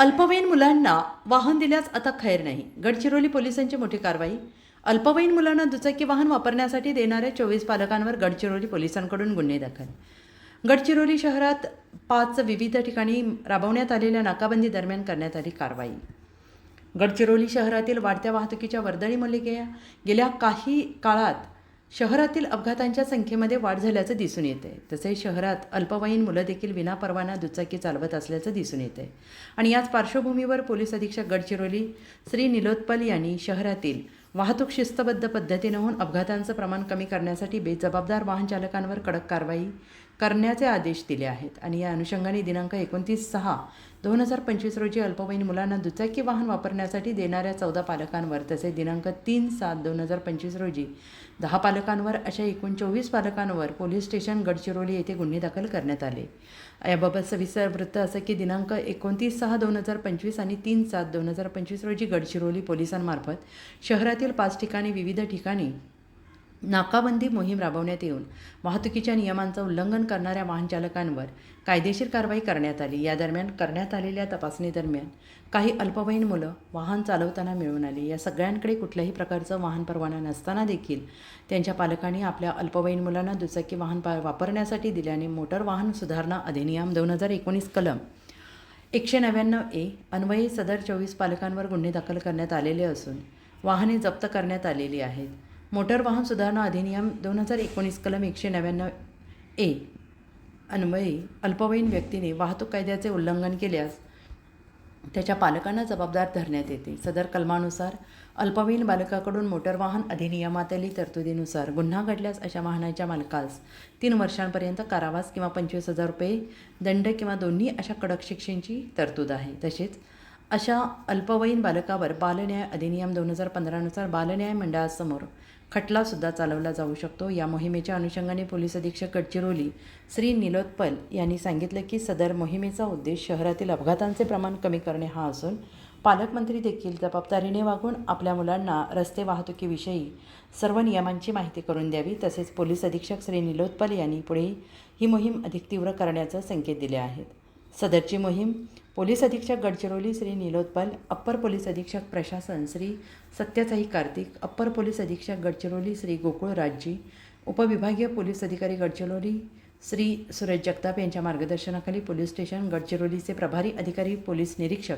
अल्पवयीन मुलांना वाहन दिल्यास आता खैर नाही. गडचिरोली पोलिसांची मोठी कारवाई. अल्पवयीन मुलांना दुचाकी वाहन वापरण्यासाठी देणाऱ्या चोवीस पालकांवर गडचिरोली पोलिसांकडून गुन्हे दाखल. गडचिरोली शहरात पाच विविध ठिकाणी राबवण्यात आलेल्या नाकाबंदी दरम्यान करण्यात आली कारवाई. गडचिरोली शहरातील वाढत्या वाहतुकीच्या वर्दळीमुळे गेल्या. गेल्या काही काळात शहरातील अपघातांच्या संख्येमध्ये वाढ झाल्याचं दिसून येते तसेच शहरात अल्पवयीन मुलं देखील विनापरवाना दुचाकी चालवत असल्याचं दिसून येते आणि याच पार्श्वभूमीवर पोलीस अधीक्षक गडचिरोली श्री निलोत्पल यांनी शहरातील वाहतूक शिस्तबद्ध पद्धतीनं होऊन अपघातांचं प्रमाण कमी करण्यासाठी बेजबाबदार वाहनचालकांवर कडक कारवाई करण्याचे आदेश दिले आहेत. आणि या अनुषंगाने दिनांक एकोणतीस सहा दोन हजार पंचवीस रोजी अल्पवयीन मुलांना दुचाकी वाहन वापरण्यासाठी देणाऱ्या चौदा पालकांवर तसेच दिनांक तीन सात दोन हजार पंचवीस रोजी दहा पालकांवर अशा एकूण चोवीस पालकांवर पोलीस स्टेशन गडचिरोली येथे गुन्हे दाखल करण्यात आले. याबाबत सविस्तर वृत्त असं की दिनांक एकोणतीस सहा दोन हजार पंचवीस आणि तीन सात दोन हजार पंचवीस रोजी गडचिरोली पोलिसांमार्फत शहरातील पाच ठिकाणी विविध ठिकाणी नाकाबंदी मोहीम राबवण्यात येऊन वाहतुकीच्या नियमांचं उल्लंघन करणाऱ्या वाहनचालकांवर कायदेशीर कारवाई करण्यात आली. या दरम्यान करण्यात आलेल्या तपासणीदरम्यान काही अल्पवयीन मुलं वाहन चालवताना मिळून आली. या सगळ्यांकडे कुठल्याही प्रकारचं वाहन परवाना नसताना देखील त्यांच्या पालकांनी आपल्या अल्पवयीन मुलांना दुचाकी वाहन पा वापरण्यासाठी दिल्याने मोटर वाहन सुधारणा अधिनियम दोन हजार एकोणीस कलम एकशे नव्याण्णव ए अन्वयी सदर चोवीस पालकांवर गुन्हे दाखल करण्यात आलेले असून वाहने जप्त करण्यात आलेली आहेत. मोटर वाहन सुधारणा अधिनियम दोन हजार एकोणीस कलम एकशे नव्याण्णव ए अन्वये अल्पवयीन व्यक्तीने वाहतूक कायद्याचे उल्लंघन केल्यास त्याच्या पालकांना जबाबदार धरण्यात येते. सदर कलमानुसार अल्पवयीन बालकाकडून मोटर वाहन अधिनियमातील तरतुदीनुसार गुन्हा घडल्यास अशा वाहनाच्या मालकास तीन वर्षांपर्यंत कारावास किंवा पंचवीस हजार रुपये दंड किंवा दोन्ही अशा कडक शिक्षेची तरतूद आहे. तसेच अशा अल्पवयीन बालकावर बालन्याय अधिनियम दोन हजार पंधरानुसार बालन्याय मंडळासमोर खटलासुद्धा चालवला जाऊ शकतो. या मोहिमेच्या अनुषंगाने पोलीस अधीक्षक गडचिरोली श्री निलोत्पल यांनी सांगितलं की सदर मोहिमेचा उद्देश शहरातील अपघातांचे प्रमाण कमी करणे हा असून पालकमंत्री देखील जबाबदारीने वागून आपल्या मुलांना रस्ते वाहतुकीविषयी सर्व नियमांची माहिती करून द्यावी. तसेच पोलीस अधीक्षक श्री निलोत्पल यांनी पुढे ही मोहीम अधिक तीव्र करण्याचा संकेत दिले आहेत. सदरची मोहीम पोलीस अधीक्षक गडचिरोली श्री निलोत्पल अप्पर पोलीस अधीक्षक प्रशासन श्री सत्यसाई कार्तिक अप्पर पोलीस अधीक्षक गडचिरोली श्री गोकुळ राजजी उपविभागीय पोलीस अधिकारी गडचिरोली श्री सुरेश जगताप यांच्या मार्गदर्शनाखाली पोलीस स्टेशन गडचिरोलीचे प्रभारी अधिकारी पोलीस निरीक्षक